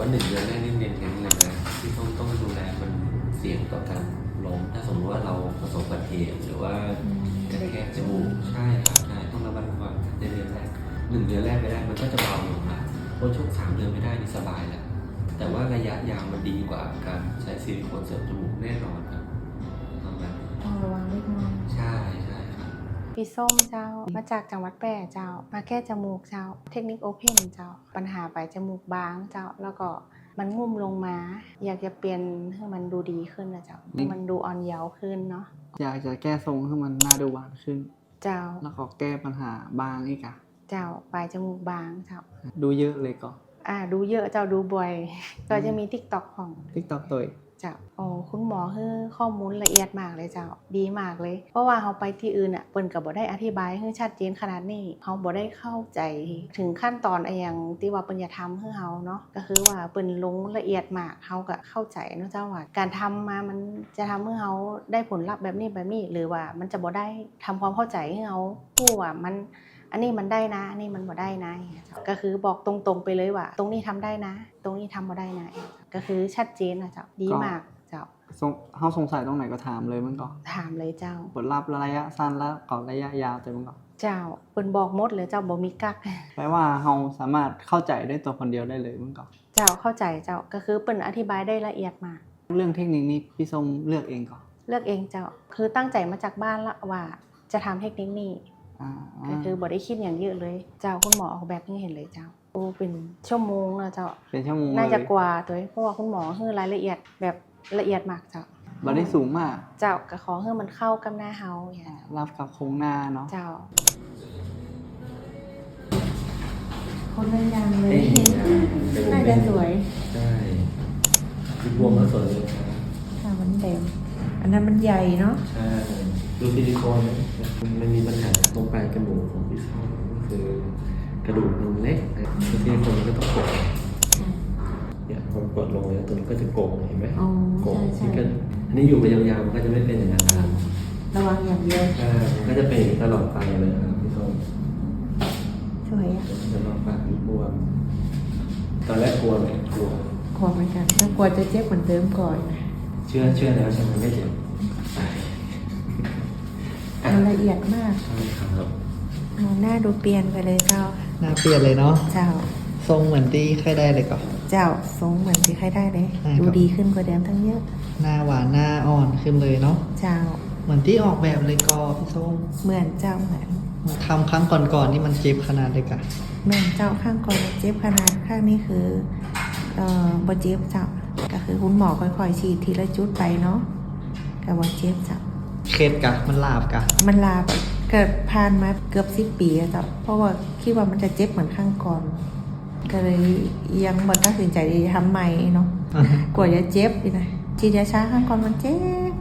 ว่าหนึ่งเดือนแรกนี่เน้นกันเลยนะที่ต้องต้องดูแลมันเสี่ยงต่อการล้มถ้าสมมติว่าเราประสบอุบัติเหตุหรือว่ากระแทกจมูกใช่ครับใช่ต้องระมัดระวังในเดือนแรกหนึ่งเดือนแรกไม่ได้มันก็จะเบาลงละเพราะช่วงสามเดือนไม่ได้นี่สบายแล้วแต่ว่าระยะยาวมันดีกว่าการใช้ซิลิโคนเสริมจมูกแน่นอนครับต้องแบบต้องระวังเล็กน้อยใช่ พี่ส้มเจ้า มาจากจังหวัดแพร่เจ้า มาแก้จมูกเจ้า เทคนิคโอเพนเจ้า ปัญหาปลายจมูกบางเจ้า แล้วก็มันงุ่มลงมา อยากจะเปลี่ยนให้มันดูดีขึ้นนะเจ้าให้มันดูอ่อนเยาว์ขึ้นเนาะ อยากจะแก้ทรงให้มันน่าดูหวานขึ้น เจ้า แล้วก็แก้ปัญหาบางอีกอะเจ้า ปลายจมูกบางเจ้า ดูเยอะเลยก็อ่า ดูเยอะเจ้าดูบ่อย ก็จะมีทิกตอกของทิกตอกตัว เองเจ้าโอ้คุณหมอให้ข้อมูลละเอียดมากเลยเจ้า ดีมากเลย เพราะว่าเราไปที่อื่นอะเปิ้นกับบ่ได้อธิบายให้ชัดเจนขนาดนี้เขาบ่ได้เข้าใจถึงขั้นตอนอะไรอย่างที่ว่าเปิ้นจะทำให้เราเนาะก็คือว่าเปิ้นลงละเอียดมากเขาก็เข้าใจเนาะเจ้าว่าการทำมามันจะทำให้เราได้ผลลัพธ์แบบนี้แบบนี้หรือว่ามันจะบ่ได้ทำความเข้าใจให้เราผู้ว่ามัน อันนี้มันได้นะอันนี้มันบ่ได้นะอย่างเงี้ยเจ้าก็คือบอกตรงๆไปเลยว่า ตรงนี้ทำได้นะ ตรงนี้ทำบ่ได้นะอย่างเงี้ยเจ้าก็คือชัดเจนนะเจ้าดีมากเจ้าสงเขาสงสัยตรงไหนก็ถามเลยมันก็ ถามเลยเจ้าผลลัพธ์ระยะสั้นแล้วก็ระยะยาวแต่มันก็ เจ้าเปิ้นบอกหมดเลยเจ้าบ่มีกักแปลว่าเราสามารถเข้าใจได้ตัวคนเดียวได้เลยมันก็ เจ้าเข้าใจเจ้าก็คือเปิ้นอธิบายได้ละเอียดมากเรื่องเทคนิคนี้พี่ส้มเลือกเองก่อนเลือกเองเจ้าคือตั้งใจมาจากบ้านละว่าจะทำเทคนิคนี้อ่า ก็คือบ่ได้คิดอย่างเยอะเลย เจ้าคุณหมอออกแบบให้เห็นเลยเจ้าโอ้เป็นชั่วโมงนะเจ้าเป็นชั่วโมงน่าจะเลยกว่าตัวเองเพราะว่าคุณหมอให้รายละเอียดแบบละเอียดมากเจ้าบ่ได้สูงมาก เจ้าก็ขอให้มันเข้ากับหน้าเฮาอย่างเงี้ยรับกับโครงหน้าเนาะเจ้าคนละอย่างเลยน่าจะสวยใช่คือรวมมาสวยเลยครับค่ะมันแดงอันนั้นมันใหญ่เนาะใช่ ดูซิลิโคนนะมันมีปัญหาตรงปลายจมูกของพี่ส้มก็คือกระดูกมันเล็กนะดูซิลิโคนมันก็ต้องกดเนี่ยพอกดลงแล้วตัวนี้ก็จะโกงเห็นไหมอ๋อโกงใช่ที่ใช่ก็อันนี้อยู่ไปยาวๆมันก็จะไม่เป็นอย่างนั้นนะครับระวังอย่างเดียวใช่มันก็จะเป็นอย่างนี้ตลอดไปเลยนะครับพี่ส้มสวยอะจะลองปากมีบวมตอนแรกกลัวไหมกลัวกลัวเหมือนกันน่ากลัวจะเจ็บเหมือนเดิมก่อน เชื่อเชื่อแล้วใช่ไหมไม่เจ็บ มันละเอียดมากใช่ครับเอาหน้าดูเปลี่ยนไปเลยเจ้า หน้าเปลี่ยนเลยเนาะ เจ้า ทรงเหมือนที่เคยได้เลยก็ เจ้าทรงเหมือนที่ใครได้เลย ใช่ครับ ดูดีขึ้นกว่าเดิมทั้งเยอะ หน้าหวานหน้าอ่อนขึ้นเลยเนาะ เจ้า เหมือนที่ออกแบบเลยก็พี่ส้มเหมือนเจ้าเหมือนทำครั้งก่อนๆนี่มันเจ็บขนาดเลยกะเหมือนเจ้าข้างก่อนเจ็บขนาดข้างนี้คือเอ่อบเจ็บเจ้า ก็คือคุณหมอค่อยๆฉีดทีละจุดไปเนาะกับบเจ็บเจ้า เคล็ดกะมันลาบกะมันลาแบบเกิดผ่านมาเกือบสิบปีอะเจ้าเพราะว่าคิดว่ามันจะเจ็บเหมือนข้างก่อน ก็เลยยังบ่ตัดสินใจที่จะทำใหม่เนาะกลัวจะเจ็บอีกนะฉีดยาชาข้างก่อนมันเจ็บ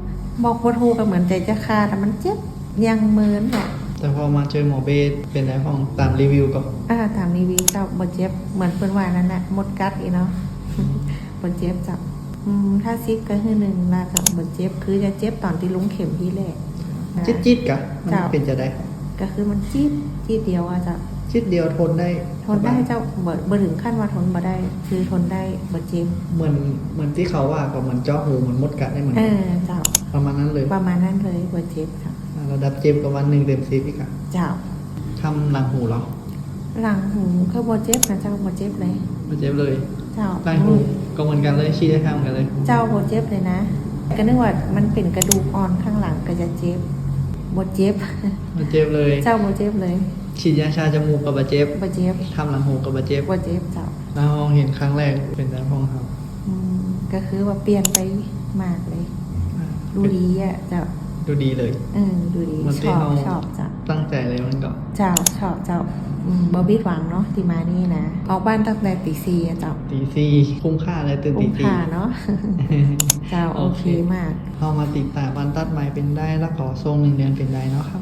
บอกโคทูก็เหมือนใจจะขาดแต่มันเจ็บยังเหมือนอะแต่พอมาเจอหมอเบสเป็นไงบ้างตามรีวิวก็อ่าตามรีวิวเจ้าบ่เจ็บเหมือนเพื่อนว่านั่นแหละหมดกัดอีเนาะบ่เจ็บจ้ะ อืมถ้าซิกก็คือหนึ่งลากับบ่เจ็บ คือจะเจ็บตอนที่ลุงเข็มที่แรกนะ จิตจิตกะมันจ้ะ เป็นจะได้ก็คือมันจี๊ดจี๊ดเดียวอะจ้ะจิตเดียวทนได้ทนได้เจ้าบ่บ่ถึงขั้นว่าทนบ่ได้ คือทนได้บ่เจ็บเหมือนเหมือนที่เขาว่าก็เหมือนเจาะหูเหมือนมดกัดได้เหมือนเอกันอเจ้าประมาณนั้นเลยประมาณนั้นเลยบ่เจ็บจ้ะอ่าระดับเจ็บกับวันหนึ่งเต็มสิบอีกอะเจ้า ทำหลังหูเหรอหลังหูก็บ่เจ็บนะเจ้าบ่เจ็บเลยไม่เจ็บเลย เจ้าใต้หู ก็เหมือนกันเลยชี้ได้ทำกันเลย เจ้าบ่เจ็บเลยนะก็นึกว่ามันเป็นกระดูกอ่อนข้างหลังก็จะเจ็บบ่เจ็บมันเจ็บเลย เจ้าบ่เจ็บเลย ฉีดยาชาจมูกกับบาเจ็บบ่เจ็บทำหลังหูกับบาเจ็บบ่เจ็บเจ้าแล้วมองเห็นครั้งแรกเป็นแต่ห้องเขาอืมก็คือว่าเปลี่ยนไปมากเลยอ่าดูดีอะเจ้าดูดีเลยเออดูดีมันชที่อบเราชอบจ้ะตั้งใจเลยมันก็เจ้าชอบเจ้าอืม บ่บิดหวังเนาะที่มานี่นะออกบ้านตั้งแต่ตี4อะเจ้าตีซีคุ้มค่าเลยตื่นคุ้ตีมซีค่าเนาะ เจ้าโอเค มาก เข้ามาติดตามวันตัดใหม่เป็นได้แล้วก็ทรงหนึ่งเดือนเป็นได้เนาะครับ